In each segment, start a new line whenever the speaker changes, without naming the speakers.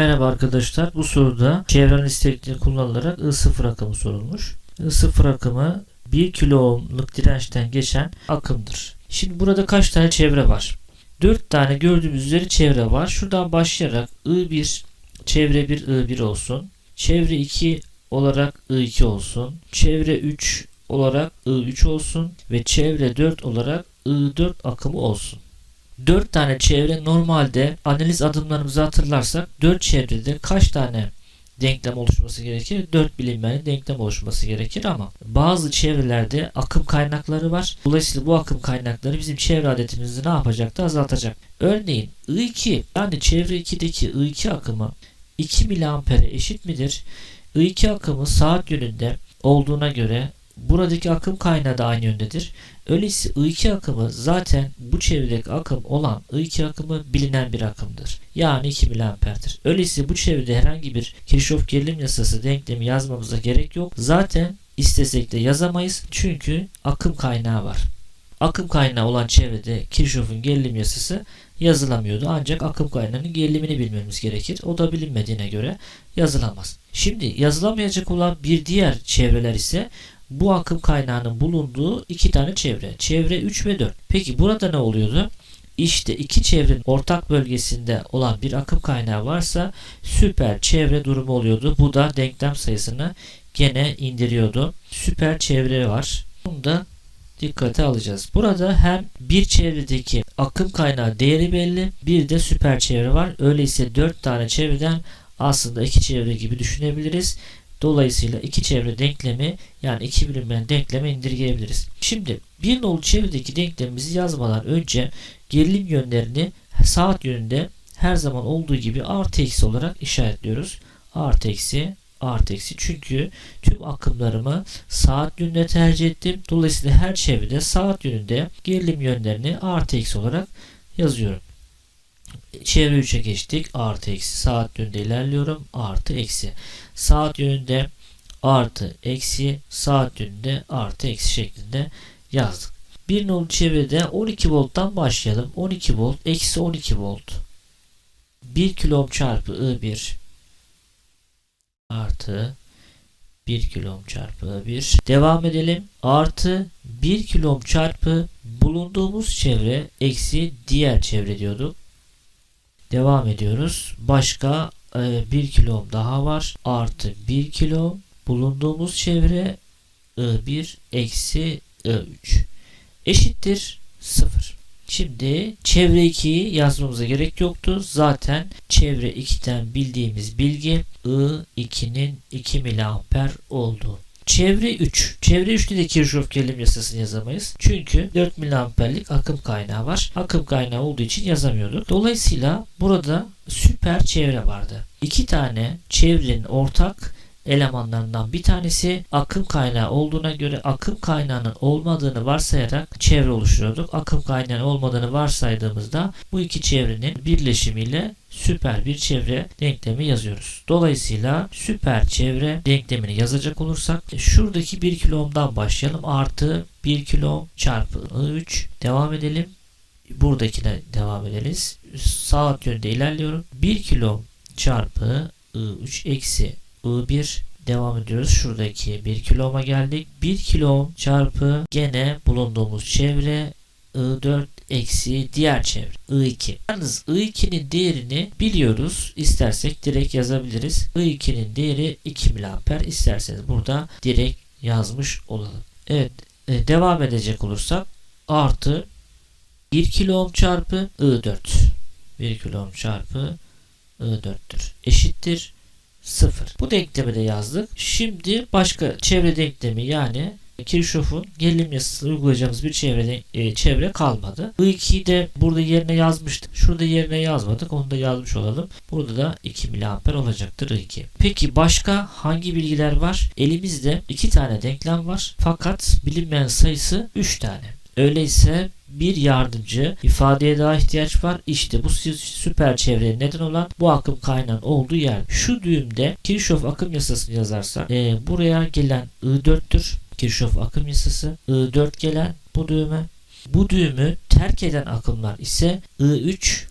Merhaba arkadaşlar. Bu soruda çevrenin istekleri kullanılarak I0 akımı sorulmuş. I0 akımı 1 kilo ohmluk dirençten geçen akımdır. Şimdi burada kaç tane çevre var? 4 tane gördüğümüz üzere çevre var. Şuradan başlayarak I1 çevre 1 I1 olsun. Çevre 2 olarak I2 olsun. Çevre 3 olarak I3 olsun ve çevre 4 olarak I4 akımı olsun. 4 tane çevre normalde analiz adımlarımızı hatırlarsak 4 çevrede kaç tane denklem oluşması gerekir? 4 bilinmeyen denklem oluşması gerekir ama bazı çevrelerde akım kaynakları var. Dolayısıyla bu akım kaynakları bizim çevre adetimizi ne yapacaktı? Azaltacak. Örneğin I2 yani çevre 2'deki I2 akımı 2 miliampere eşit midir? I2 akımı saat yönünde olduğuna göre buradaki akım kaynağı da aynı yöndedir. Öyleyse I2 akımı zaten bu çevredeki akım olan I2 akımı bilinen bir akımdır. Yani 2 miliamperdir. Öyleyse bu çevrede herhangi bir Kirchhoff gerilim yasası denklemi yazmamıza gerek yok. Zaten istesek de yazamayız. Çünkü akım kaynağı var. Akım kaynağı olan çevrede Kirchhoff'un gerilim yasası yazılamıyordu. Ancak akım kaynağının gerilimini bilmemiz gerekir. O da bilinmediğine göre yazılamaz. Şimdi yazılamayacak olan bir diğer çevreler ise bu akım kaynağının bulunduğu iki tane çevre. Çevre 3 ve 4. Peki burada ne oluyordu? İşte iki çevrenin ortak bölgesinde olan bir akım kaynağı varsa süper çevre durumu oluyordu. Bu da denklem sayısını gene indiriyordu. Süper çevre var. Bunu da dikkate alacağız. Burada hem bir çevredeki akım kaynağı değeri belli bir de süper çevre var. Öyleyse 4 tane çevreden aslında iki çevre gibi düşünebiliriz. Dolayısıyla iki çevre denklemi yani iki bilinmeyen denkleme indirgeyebiliriz. Şimdi bir nolu çevredeki denklemimizi yazmadan önce gerilim yönlerini saat yönünde her zaman olduğu gibi artı eksi olarak işaretliyoruz. Artı eksi artı eksi çünkü tüm akımlarımı saat yönünde tercih ettim. Dolayısıyla her çevrede saat yönünde gerilim yönlerini artı eksi olarak yazıyorum. Çevre 3'e geçtik. Artı eksi. Saat yönünde ilerliyorum. Artı eksi. Saat yönünde artı eksi. Saat yönünde artı eksi şeklinde yazdık. Bir nolu çevrede 12 volttan başlayalım. 12 volt eksi 12 volt. 1 kilo ohm çarpı I1 artı 1 kilo ohm çarpı I1 devam edelim. Artı 1 kilo ohm çarpı bulunduğumuz çevre eksi diğer çevre diyorduk. Devam ediyoruz. Başka e, 1 kilo daha var. Artı 1 kilo bulunduğumuz çevre I1 eksi I3 eşittir 0. Şimdi çevre 2'yi yazmamıza gerek yoktu. Zaten çevre 2'den bildiğimiz bilgi I2'nin 2 miliamper olduğu. Çevre 3. Çevre 3'te de Kirchhoff gerilim yasasını yazamayız. Çünkü 4 miliamperlik akım kaynağı var. Akım kaynağı olduğu için yazamıyorduk. Dolayısıyla burada süper çevre vardı. İki tane çevrenin ortak elemanlarından bir tanesi akım kaynağı olduğuna göre akım kaynağının olmadığını varsayarak çevre oluşturuyorduk. Akım kaynağının olmadığını varsaydığımızda bu iki çevrenin birleşimiyle süper bir çevre denklemi yazıyoruz. Dolayısıyla süper çevre denklemini yazacak olursak şuradaki 1 kilo ohm'dan başlayalım. Artı 1 kilo ohm çarpı I3 devam edelim. Buradakine devam ederiz. Saat yönünde ilerliyorum. 1 kilo çarpı I3 eksi I1 devam ediyoruz. Şuradaki 1 kilo ohm'a geldik. 1 kilo ohm çarpı gene bulunduğumuz çevre I4 eksi diğer çevre I2. Yalnız I2'nin değerini biliyoruz. İstersek direkt yazabiliriz. I2'nin değeri 2 miliamper. İsterseniz burada direkt yazmış olalım. Evet. E, devam edecek olursak artı 1 kilo ohm çarpı I4. 1 kilo ohm çarpı I4'tür. Eşittir 0. Bu denklemi de yazdık. Şimdi başka çevre denklemi yani Kirchhoff'un gerilim yasasını uygulayacağımız bir çevre, e, çevre kalmadı. I2'yi de burada yerine yazmıştık. Şurada yerine yazmadık. Onu da yazmış olalım. Burada da 2 miliamper olacaktır I2. Peki başka hangi bilgiler var? Elimizde 2 tane denklem var. Fakat bilinmeyen sayısı 3 tane. Öyleyse bir yardımcı ifadeye daha ihtiyaç var. İşte bu süper çevreye neden olan bu akım kaynağının olduğu yer. Şu düğümde Kirchhoff akım yasasını yazarsak e, buraya gelen I4'tür. Kirchhoff akım yasası. I4 gelen bu düğme. Bu düğümü terk eden akımlar ise I3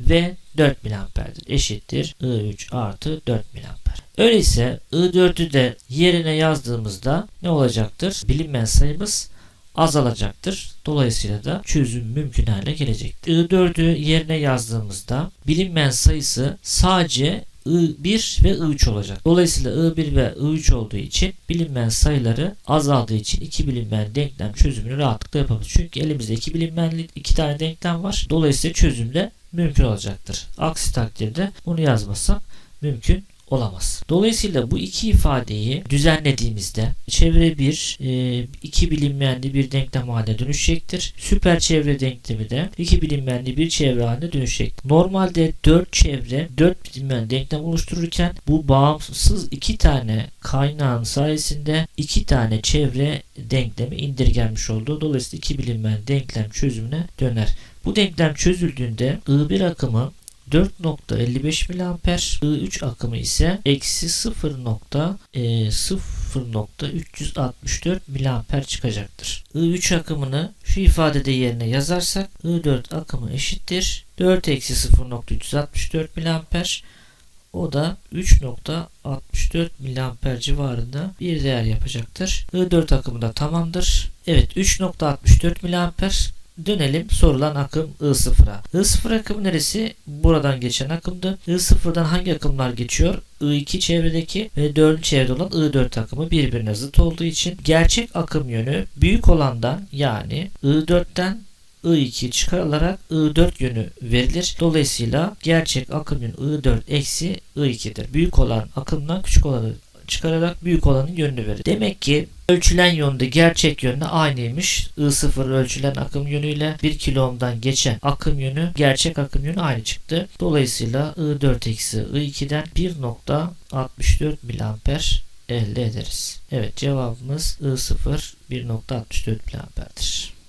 ve 4 miliamperdir. Eşittir I3 artı 4 miliamper. Öyleyse I4'ü de yerine yazdığımızda ne olacaktır? Bilinmeyen sayımız azalacaktır. Dolayısıyla da çözüm mümkün hale gelecektir. I4'ü yerine yazdığımızda bilinmeyen sayısı sadece I1 ve I3 olacak. Dolayısıyla I1 ve I3 olduğu için bilinmeyen sayıları azaldığı için iki bilinmeyen denklem çözümünü rahatlıkla yapabiliriz. Çünkü elimizde iki bilinmeyenli iki tane denklem var. Dolayısıyla çözüm de mümkün olacaktır. Aksi takdirde bunu yazmasak mümkün olamaz. Dolayısıyla bu iki ifadeyi düzenlediğimizde çevre bir e, iki bilinmeyenli bir denklem haline dönüşecektir. Süper çevre denklemi de iki bilinmeyenli bir çevre haline dönüşecektir. Normalde 4 çevre 4 bilinmeyen denklem oluştururken bu bağımsız iki tane kaynağın sayesinde iki tane çevre denklemi indirgenmiş oldu. Dolayısıyla iki bilinmeyen denklem çözümüne döner. Bu denklem çözüldüğünde I1 akımı 4.55 miliamper I3 akımı ise eksi 0.0.364 miliamper çıkacaktır. I3 akımını şu ifadede yerine yazarsak I4 akımı eşittir 4 eksi 0.364 miliamper o da 3.64 miliamper civarında bir değer yapacaktır. I4 akımı da tamamdır. Evet 3.64 miliamper Dönelim sorulan akım I0'a. I0 akımı neresi? Buradan geçen akımdı. I0'dan hangi akımlar geçiyor? I2 çevredeki ve 4. çevrede olan I4 akımı birbirine zıt olduğu için gerçek akım yönü büyük olandan yani I4'ten I2 çıkarılarak I4 yönü verilir. Dolayısıyla gerçek akım yönü I4 eksi I2'dir. Büyük olan akımdan küçük olanı çıkararak büyük olanın yönünü verir. Demek ki ölçülen yönde gerçek yönde aynıymış. I0 ölçülen akım yönüyle 1 kilo ohm'dan geçen akım yönü gerçek akım yönü aynı çıktı. Dolayısıyla I4 eksi I2'den 1.64 miliamper elde ederiz. Evet cevabımız I0 1.64 miliamperdir.